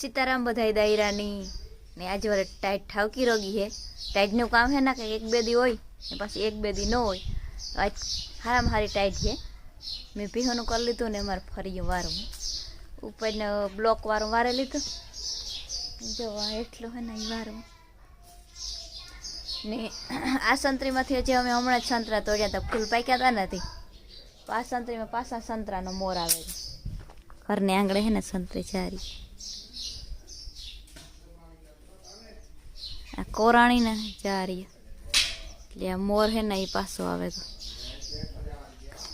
સીતારામ બધાય દાયરાની ને આજે વારે ટાઈટ ઠાવકી રોગી હે. ટાઈટનું કામ હે ને કે એક બે દી હોય ને પાછી એક બે દી ન હોય. આજ સારામાં હારી ટાઈટ છે મેં પીહોનું કરી લીધું ને અમારે ફરી વારું. ઉપરનો બ્લોક વારું વારે લીધું. જો એટલું હે ને વારું. ને આ સંતરીમાંથી હજી અમે હમણાં જ સંતરા તોડ્યા હતા ફૂલ પાક્યા હતા નથી આ સંતરીમાં પાછા સંતરાનો મોર આવે છે. ઘરને આંગળે હે ને સંતરી ચારી. કોરાણી ને ચારી એટલે આ મોર હે ને એ પાછો આવે તો.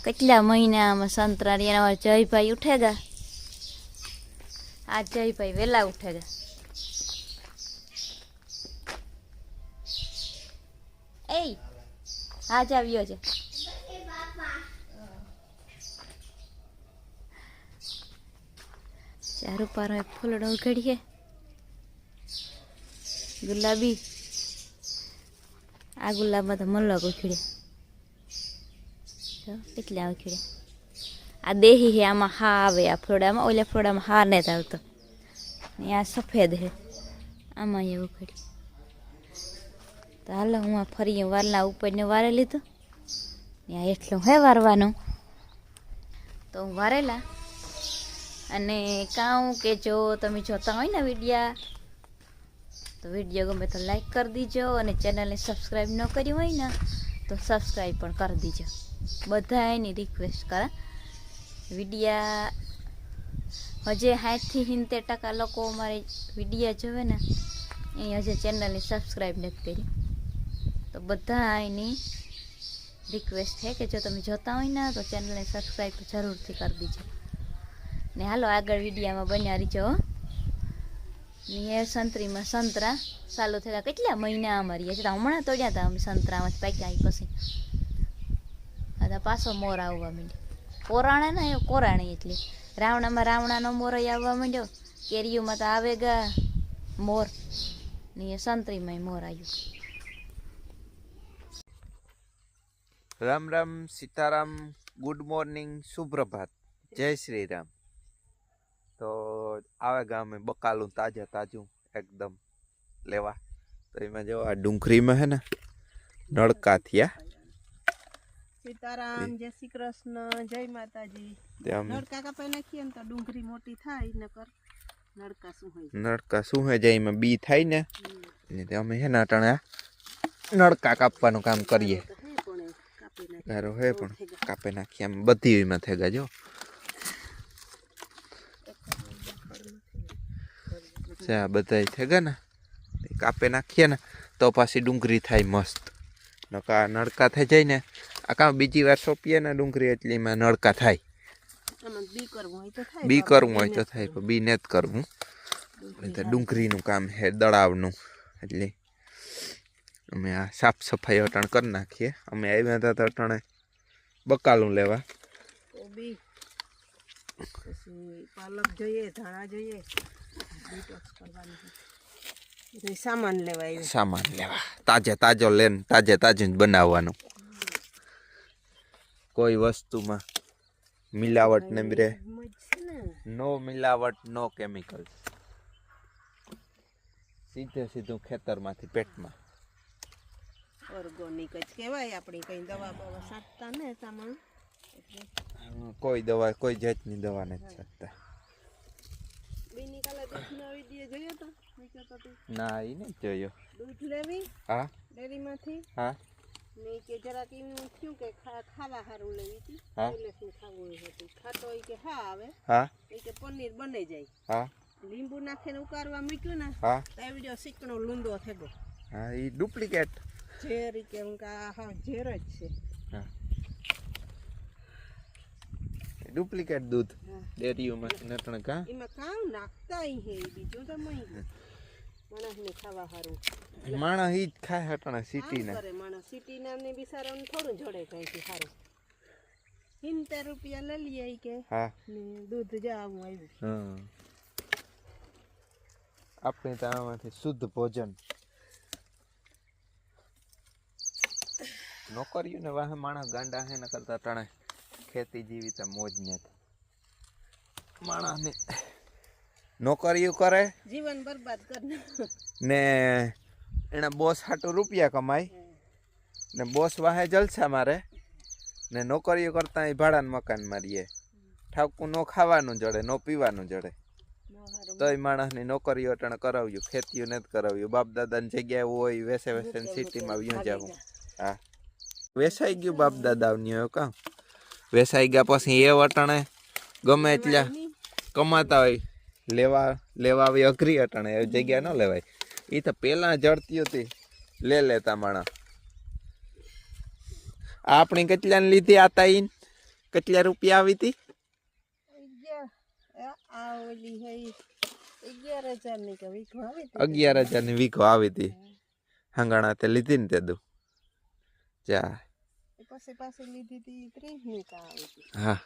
કેટલા મહિના આમાં સંતરા રહ્યા અમારા જયભાઈ ઉઠેગા આ જયભાઈ વહેલા ઉઠેગા એ આજ આવ્યો છે. ચારું પારો એક ફૂલડો ઉઘડીએ. ગુલાબી. આ ગુલાબમાં તો મલક ઉખડ્યા કેટલા ઉખડ્યા આ દેહી હે, આમાં હા આવે આ ફ્લોડામાં, ઓલા ફ્લોડામાં હા નથી આવતો. ને આ સફેદ હે, આમાં એ ઉખડી તો હાલો, હું આ ફરી વારના ઉપરને વારે લીધું. આ એટલું હે વારવાનું. તો હું વારેલા. અને કાં કે જો, તમે જોતા હોય ને વિડીયા તો વીડિયો ગમે તો લાઈક કરી દીજો અને ચેનલને સબસ્ક્રાઈબ ન કરી હોય ને, તો સબસ્ક્રાઈબ પણ કરી દીજો. બધા એની રિક્વેસ્ટ કરા. વિડીયા હજે સાઠથી સિત્તેર ટકા લોકો અમારે વિડીયા જોવે ને, એ હજે ચેનલને સબસ્ક્રાઈબ નથી કરી. તો બધા એની રિક્વેસ્ટ છે કે જો તમે જોતા હોય ને, તો ચેનલને સબસ્ક્રાઈબ જરૂરથી કરી દીજો. ને હાલો આગળ વિડીયામાં બન્યા રહીજો. ને સંતરીમાં સંતરા. ચાલુ થયેલા કેટલા મહિના અમારી છે હમણાં તોડ્યા હતા અમે સંતરામાં પાક્યા પછી. આ પાછો મોર આવવા માંડ્યો. કોરાણે ને કોરાણી એટલે. રાવણામાં રાવણાનો મોર આવવા માંડ્યો. કેરીઓમાં તો આવે ગા મોર. ને એ સંતરીમાં મોર આવ્યું. રામ રામ સીતારામ, ગુડ મોર્નિંગ, સુપ્રભાત. જય શ્રી રામ. તો આવે ગામે બકાલું તાજે તાજું એકદમ લેવા. તો એમાં જો આ ડુંગળીમાં હે ને નળકા થયા. સીતારામ જય શ્રી કૃષ્ણ જય માતાજી. તે અમે નળકા કાપી નાખીએ ને તો ડુંગળી મોટી થાય નકર નળકા શું હોય? નળકા શું હે જાય એમાં બી થાય ને ને તે અમે હે ને અટાણે આ નળકા કાપવાનું કામ કરીએ. તો હે પણ એ. કાપી નાખીએ ગારો હે પણ કાપી નાખીએ આમ બધી એમાં થેગા જો. છે આ બધા ગયા ને. કાપે નાખીએ ને તો પાછી ડુંગળી થાય મસ્ત. નકા નળકા થઈ જાય ને આ કાં બીજી વાર સોંપીએ ને ડુંગળી એટલે એમાં નળકા થાય બી કરવું હોય તો થાય તો બી ને પણ નથી કરવું. ડુંગળીનું કામ છે દળાવનું. એટલે અમે આ સાફ સફાઈ અટણ કરી નાખીએ. અમે આવ્યા હતા તો અટણે બકાલું લેવા. પાલક જોઈએ ધાણા જોઈએ. ડિટોક્સ કરવાની છે. સામાન લેવા આવ્યો. સામાન લેવા. તાજે તાજો લેન તાજે તાજું જ બનાવવાનું. કોઈ વસ્તુમાં મિલાવટ ને રે નો. મિલાવટ નો કેમિકલ સીધે સીધું ખેતરમાંથી પેટમાં. ઓર્ગોનિક જ કહેવાય આપણી કઈ દવા બવા સાટતા ને સામાન. કોઈ દવા કોઈ જાતની દવા નથી શકતા બેની કાલે દૂધનો વીડિયો જોયો તો. નીચે તો ના ઈ નહીં જોયો. દૂધ લેવી હા? ડેરીમાંથી? હા? મેં કે જરાક એવું થયું કે ખાવા સારું લેવી હતી. એટલે શું ખાવું એ હતું. ખાતો હોય કે હા આવે હા? એ કે પનીર બની જાય. હા? લીંબુ નાખીને ઉકાળવા મૂક્યું ને હા? તો આવી સિકણો લૂંદો થયો હા એ ડુપ્લિકેટ. ઝેર કે હું કા હા ઝેર જ છે. હા. ડુપ્લિકેટ દૂધ. હા. ડેરીઓમાંથી નટણ કા એમાં કામ નાખતા ઈ હે ઈ બીજું તો મય માણસને ખાવા સારું માણસ ઈ જ ખાય હટણે આમ સિટીના કરે માણસ સિટી નામની બિચારાને થોડું જોડે કઈ સારું સિત્તેર રૂપિયા લઈ લઈએ ઈ કે. હા. ને દૂધ જા આવું આવ્યું હા આપણે તો આમાંથી શુદ્ધ ભોજન. નોકરીઓ ને વાહે માણસ ગાંડા હે ન કરતા ટણે ખેતી જીવી તો મોજ ને માણસને નોકરીઓ કરે? જીવન બરબાદ કરે ને એના બોસ હાટું રૂપિયા કમાય. ને બોસ વાહે જલસા મારે. ને નોકરીઓ કરતા એ ભાડાનું મકાન મારીએ. ઠાકું નો ખાવાનું જડે નો પીવાનું જડે. તોય માણસની નોકરીઓ અટણ કરાવ્યું ખેતીઓ નથી કરાવ્યું. બાપ દાદાની જગ્યાએ હોય વેસે વેસે સિટીમાં વ્યું જવું. હા. વેસાઈ ગયું બાપ દાદાની હોય કાં? વેસાઈ ગયા પછી એ વટાણે ગમે એટલા કમાતા હોય. લેવા લેવા આવી અઘરી અટાણે એવી જગ્યા ન લેવાય. એ તો પહેલાં જડતી હતી. લે લેતા માણસ આપણે કેટલાને લીધી આતા ઈન કેટલા રૂપિયા આવી હતી આ અગિયાર હજારની કે વીક આવી હતી. હજારની વીકો આવી હતી હંગાણા તે લીધી ને તે દુ. જા. પછી પાછી લીધી હતી ત્રીસની કા આવી હતી હા.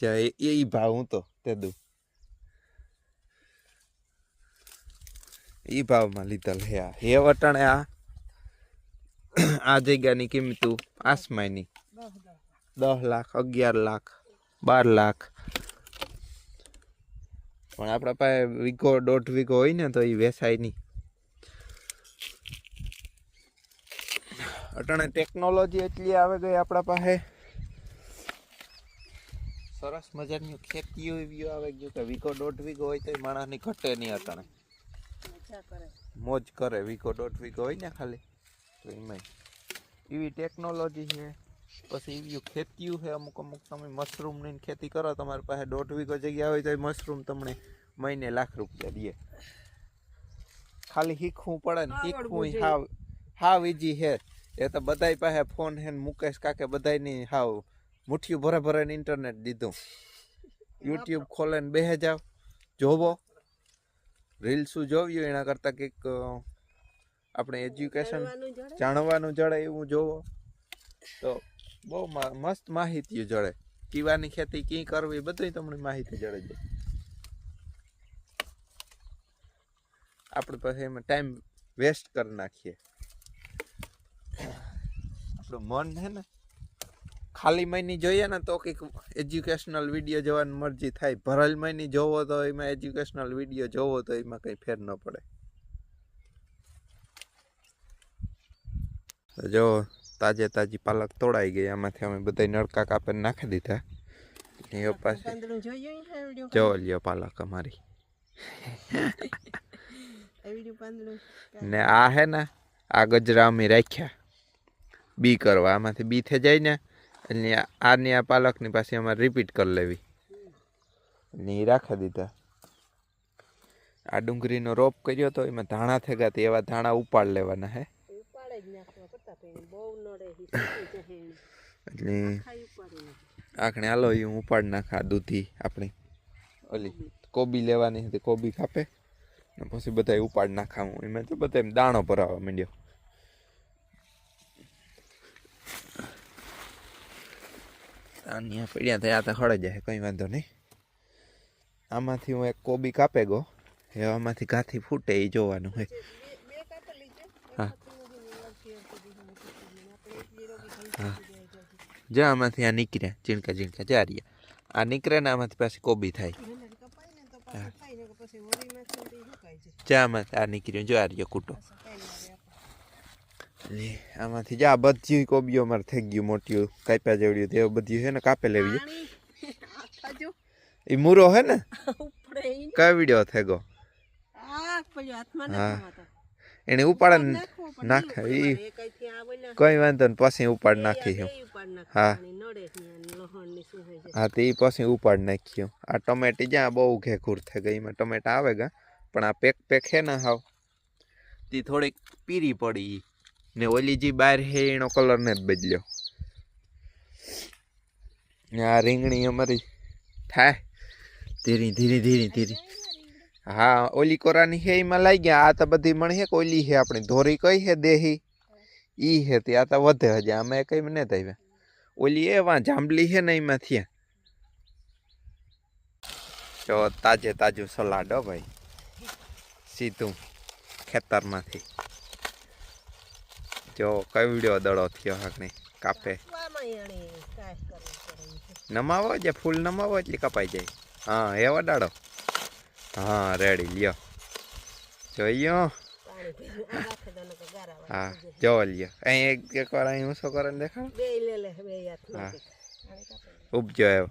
જા એ એ ભાવ હું તો તે દઉં ઈ ભાવમાં લીધેલ હે આ. હે વટાણે આ આ જગ્યાની કિંમતું આસમાની દસ લાખ. અગિયાર લાખ બાર લાખ. પણ આપણા પાસે વીઘો દોઢ વીઘો હોય ને તો એ વેસાય નહીં. અટાણે ટેકનોલોજી એટલી આવે ગઈ આપણા પાસે. સરસ મજાની ખેતીઓ એવી આવે ગયું કે વીકો દોઢ વીઘો હોય તો માણસની ઘટે નહીં અટાણે. મોજ કરે. વીકો દોઢ વીઘો હોય ને ખાલી. તો એમાં એવી ટેકનોલોજી છે. પછી એવી ખેતીયું છે અમુક અમુક તમે મશરૂમની ને ખેતી કરો તમારી પાસે દોઢ વીઘો જગ્યા હોય તો મશરૂમ તમને મહિને લાખ રૂપિયા દે. ખાલી શીખવું પડે ને શીખવું. હાવ હાવ ઈજી છે. એ તો બધાય પાસે ફોન હે મુકેશ કાકે બધાની હાવ મુઠ્ઠીયું ભરે ભરે ઇન્ટરનેટ દીધું. યુટ્યુબ ખોલે ને બેહે જાવ જોવો. રીલ્સું જોવ્યું? એના કરતાં કંઈક આપણે એજ્યુકેશન જાણવાનું જડે? એવું જોવો. તો બહુ મસ્ત માહિતી જડે. કીવાની ખેતી કી કરવી બધું તમને માહિતી જડે છે આપણે પછી એમાં ટાઈમ વેસ્ટ કરી નાખીએ. આપણું મન છે ને ખાલી મહિની જોઈએ ને તો કંઈક એજ્યુકેશનલ વીડિયો જોવાની મરજી થાય. ભરેલ મહિની જોવો તો એમાં એજ્યુકેશનલ વીડિયો જોવો તો એમાં કંઈ ફેર ન પડે. જો તાજે તાજી પાલક તોડાઈ ગઈ. આમાંથી અમે બધા નળકા કાપીને નાખી દીધા. એ પાછી. જો લ્યો પાલક અમારી. ને આ હે ને આ ગજરા અમે રાખ્યા. બી કરવા. આમાંથી બી થઈ જાય ને એટલે આની આ પાલકની પાછી અમારે રિપીટ કરી લેવી. એટલે એ રાખી દીધા. આ ડુંગળીનો રોપ કર્યો તો એમાં ધાણા થઈ ગયા એવા ધાણા ઉપાડ લેવાના હે. એટલે આખને આખણે હાલો એ હું ઉપાડ નાખા દૂધી આપણી. ઓલી કોબી લેવાની હતી કોબી કાપે. પછી બધા ઉપાડ નાખા. હું એમાં તો બધા દાણો ભરાવા માંડ્યો. આ પડ્યા થયા તો ખડે જાય કંઈ વાંધો નહીં. આમાંથી હું એક કોબી કાપે ગો. એ આમાંથી ગાથી ફૂટે એ જોવાનું હોય હા. હા. શકીએ આમાંથી આ નીકળ્યા ઝીણકા ઝીણકા, જા રહ્યા આ નીકળે ને આમાંથી પાછી કોબી થાય. જ્યાં આમાંથી, આ નીકળ્યું, જો આ રહ્યો કૂટો પાછું ખાઈ ને આપણે. લે આમાંથી જા બધી કોબીઓ મારે થઈ ગયું મોટી કાપ્યા જેવડ્યું તે બધું છે ને કાપે લેવી એ મૂરો હે ને ઉપડે ઈ ને. વીડિયો થઈ ગયો આ પછી હાથમાં હા. એને ઉપાડે નાખે. એ કઈ વાંધો ને પછી ઉપાડ નાખી હું. હા. હા તે પછી ઉપાડ નાખ્યું આ ટમેટી જ્યાં બહુ ઘેઘૂર થઈ ગઈ એમાં ટમેટા આવે ગા પણ આ પેક પેક હે ને હાવ તે થોડીક પીરી પડી. ને ઓલી જે બહાર હે, એનો કલર ને જ બદલ્યો. ને આ રીંગણી અમારી થાય. ધીરે ધીરે ધીરે ધીરે. હા, ઓલી કોરાની હે, એમાં લઈ ગયા. આ તો બધી મણ હે ઓલી હે આપણી? ધોરી કઈ હે દેહી? ઈ હે, તે આ તો વધે હજી. અમે કઈ ને થાય ઓલી એ વા જાંબલી હે ને એમાં થયા. જો, તાજે તાજું સલાડ હો ભાઈ. સીધું ખેતરમાંથી. જો કવડ્યો દડો થયો હાકને કાપે કાપવામાં એણે કાંઈ કરવું પડે ઈ છે. નમાવો જે ફૂલ નમાવો એટલે કપાઈ જાય હા એ વડાડો હા રેડી લ્યો જોઈયો પાણી ભેગું આ રાખે તો નકર ગારા વાળા હા થઈ જાય. જો લ્યો અહીં એક એક વાર અહીં ઊંચો કરે ને દેખાડો બે લે લે બે હાથ હા. નાખી. આને કાપી લે. ઉપજો આવ્યો